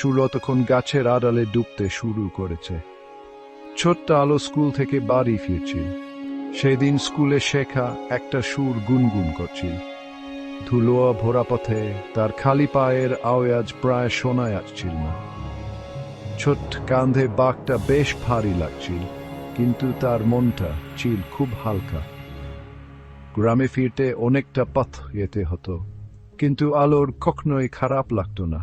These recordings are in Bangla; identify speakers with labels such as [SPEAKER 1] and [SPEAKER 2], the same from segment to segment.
[SPEAKER 1] সূর্য তখন গাছের আড়ালে ডুবতে শুরু করেছে। ছোট্ট আলো স্কুল থেকে বাড়ি ফিরছিল। সেদিন স্কুলে শেখা একটা সুর গুনগুন করছিল। ধুলোয়া ভরা পথে তার খালি পায়ের আওয়াজ প্রায় শোনা যাচ্ছিল না। ছোট্ট কাঁধে বাঘটা বেশ ভারী লাগছিল, কিন্তু তার মনটা ছিল খুব হালকা। গ্রামে ফিরতে অনেকটা পথ যেতে হতো, কিন্তু আলোর কখনোই খারাপ লাগতো না।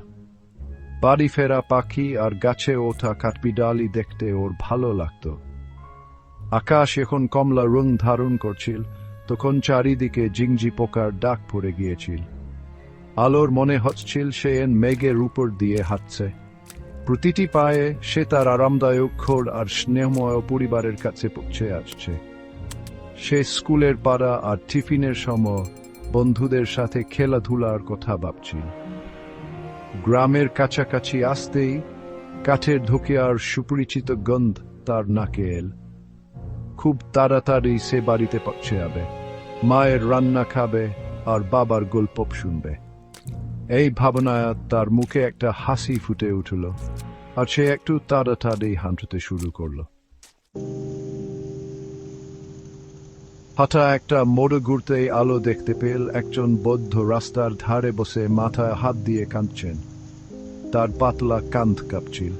[SPEAKER 1] বাড়ি ফেরা পাখি আর গাছে ওঠা কাঠবিড়ালি দেখতে ওর ভালো লাগতো। আকাশ এখন কমলা রং ধারণ করছিল, তখন চারিদিকে জিংজি পোকার ডাক পড়ে গিয়েছিল। আলোর মনে হচ্ছিল সে এন মেঘের উপর দিয়ে হাঁটছে। প্রতিটি পায়ে সে তার আরামদায়ক খোর আর স্নেহময় পরিবারের কাছে পৌঁছে আসছে। সে স্কুলের পাড়া আর টিফিনের সময় বন্ধুদের সাথে খেলাধুলার কথা ভাবছিল। গ্রামের কাছাকাছি আসতেই কাঠের ধুকে আর সুপরিচিত গন্ধ তার নাকে এল। খুব তাড়াতাড়ি সে বাড়িতে পৌঁছে যাবে। মায়ের রান্না খাবে আর বাবার গল্প শুনবে। এই ভাবনায় তার মুখে একটা হাসি ফুটে উঠল আর সে একটু তাড়াতাড়ি হাঁটতে শুরু করল। হঠাৎ একটা মোড়ে ঘুরতেই আলো দেখতে পেল একজন বৌদ্ধ রাস্তার ধারে বসে মাথায় হাত দিয়ে কাঁদছেন। তার পাতলা কান্ধ কাঁপছিল।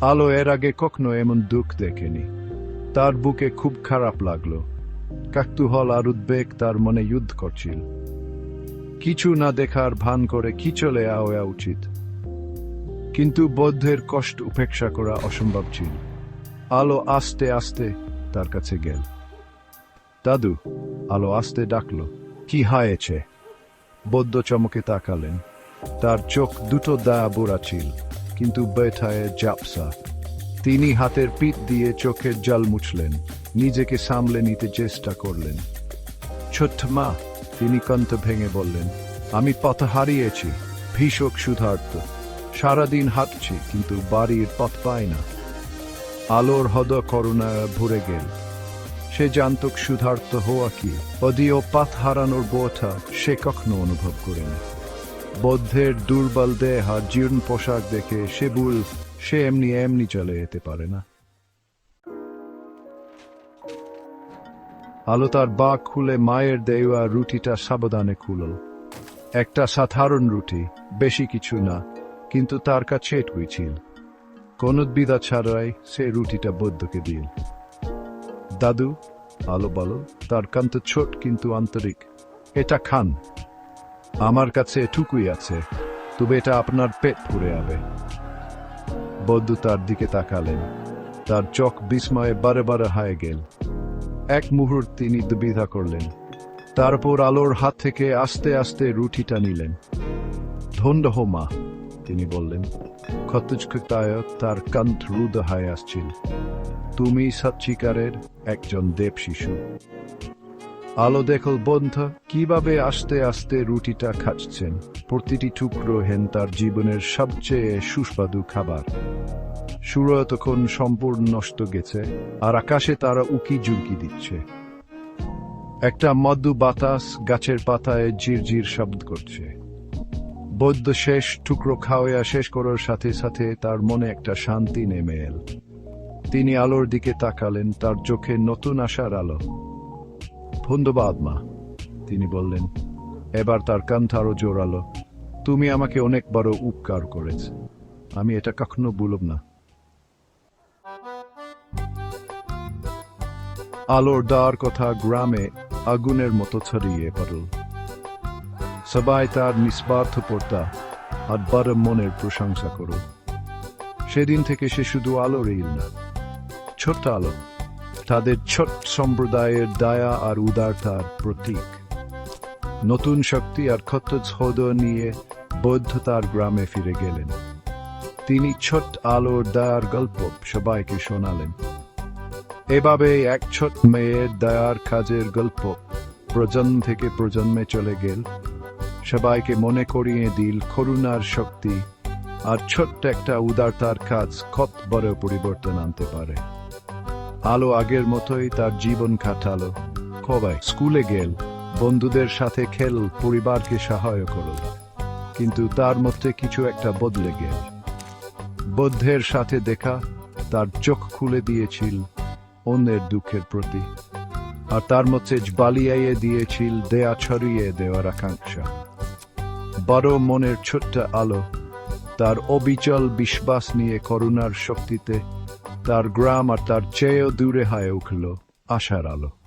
[SPEAKER 1] আলো এর আগে কখনো এমন দুঃখ দেখেনি। তার বুকে খুব খারাপ লাগল। কাকতুহল আর উদ্বেগ তার মনে যুদ্ধ করছিল। কিছু না দেখার ভান করে কি চলে আওয়া উচিত। কিন্তু বৌদ্ধের কষ্ট উপেক্ষা করা অসম্ভব ছিল। আলো আস্তে আস্তে তার কাছে গেল। দাদু, আলো আস্তে ডাকলো। কি হয়েছে? বৌদ্ধ চমকে তাকালেন। তার চোখ দুটো দায়া বুড়া ছিল, কিন্তু বেঠায় জাপসা তিনি হাতের পিঠ দিয়ে চোখের জল মুছলেন, নিজেকে সামলে নিতে চেষ্টা করলেন। ছোট্ট মা, তিনি কন্ত ভেঙে বললেন, আমি পথ হারিয়েছি, ভীষক সুধার্ত সারাদিন হাঁটছি, কিন্তু বাড়ির পথ পাই না। আলোর হদ করুণা ভরে গেল। সে জানত সুধার্ত হওয়া কি? অদিও পাথ হারানোর বোঠা সে কখনো অনুভব করেনি। বৌদ্ধের দুর্বল দেহ আর জীর্ণ পোশাক দেখে সে বুল সে এমনি এমনি চলে যেতে পারে না। আলো তার বাঘ খুলে মায়ের দেওয়া রুটিটা সাবধানে খুলল একটা সাধারণ রুটি, বেশি কিছু না, কিন্তু তার কাছে এটুকুই ছিল। কোন ছাড়াই সে রুটিটা বৌদ্ধকে দিল। দাদু, আলো বলো, তার কান্ত ছোট কিন্তু আন্তরিক। এটা খান। আমার কাছে এটুকুই আছে, তবে এটা আপনার পেট পুড়ে যাবে। বৌদ্ধ তার দিকে তাকালেন। তার চোখ বিস্ময়ে বারে বারে হায় গেল। এক মুহূর্ত তিনি দুবিধা করলেন। তারপর আলোর হাত থেকে আস্তে আস্তে রুটিটা নিলেন। ধন্য হো মা। তিনি বললেন ক্ষতুজকতায় তার রুদ হয়ে আসছিল। তুমি সচ্চিকারের একজন দেব শিশু। আলো দেখল বন্ধ, কীভাবে আস্তে আস্তে রুটিটা খাচ্ছেন? প্রতিটি টুকরো হেন তার জীবনের সবচেয়ে সুস্বাদু খাবার। সূর্য তখন সম্পূর্ণ নষ্ট গেছে, আর আকাশে তারা উকি জুমকি দিচ্ছে। একটা মদ্দু বাতাস গাছের পাতায় ঝিরঝির শব্দ করছে। বৌদ্ধ শেষ টুকরো খাওয়া শেষ করার সাথে সাথে তার মনে একটা শান্তি নেমে এল। তিনি আলোর দিকে তাকালেন, তার চোখে নতুন আশার আলো। ধন্যবাদ, মা, তিনি বললেন। এবার তার কান্থ আরও জোরালো তুমি আমাকে অনেক বড় উপকার করেছ। আমি এটা কখনো ভুলব না। আলোর দার কথা গ্রামে আগুনের মতো ছড়িয়ে পড়ল। সবাই তার নিঃস্বার্থপরতা আর বড় মনের প্রশংসা করল সেদিন থেকে সে শুধু আলো রইল না, ছোট্ট আলো, তাদের ছোট সম্প্রদায়ের দয়া আর উদারতার প্রতীক। নতুন শক্তি আর ক্ষত ছোদ নিয়ে বৌদ্ধ তার গ্রামে ফিরে গেলেন। তিনি ছোট আলোর দয়ার গল্প সবাইকে শোনালেন। এভাবে এক ছোট মেয়ের দয়ার কাজের গল্প প্রজন্ম থেকে প্রজন্মে চলে গেল। সবাইকে মনে করিয়ে দিল করুণার শক্তি, আর ছোট্ট একটা উদারতার কাজ কত বড় পরিবর্তন আনতে পারে। আলো আগের মতোই তার জীবন কাটালো। সবাই স্কুলে গেল, বন্ধুদের সাথে খেল, পরিবারকে সহায় করল। কিন্তু তার মধ্যে কিছু একটা বদলে গেল। বৌদ্ধের সাথে দেখা তার চোখ খুলে দিয়েছিল অন্যের দুঃখের প্রতি, আর তার মধ্যে বালিয়াইয়ে দিয়েছিল দেয়া ছড়িয়ে দেওয়ার আকাঙ্ক্ষা। বড় মনের ছোট্ট আলো, তার অবিচল বিশ্বাস নিয়ে করুণার শক্তিতে তার গ্রাম আর তার চেয়েও দূরে হয়ে উঠল আশার আলো।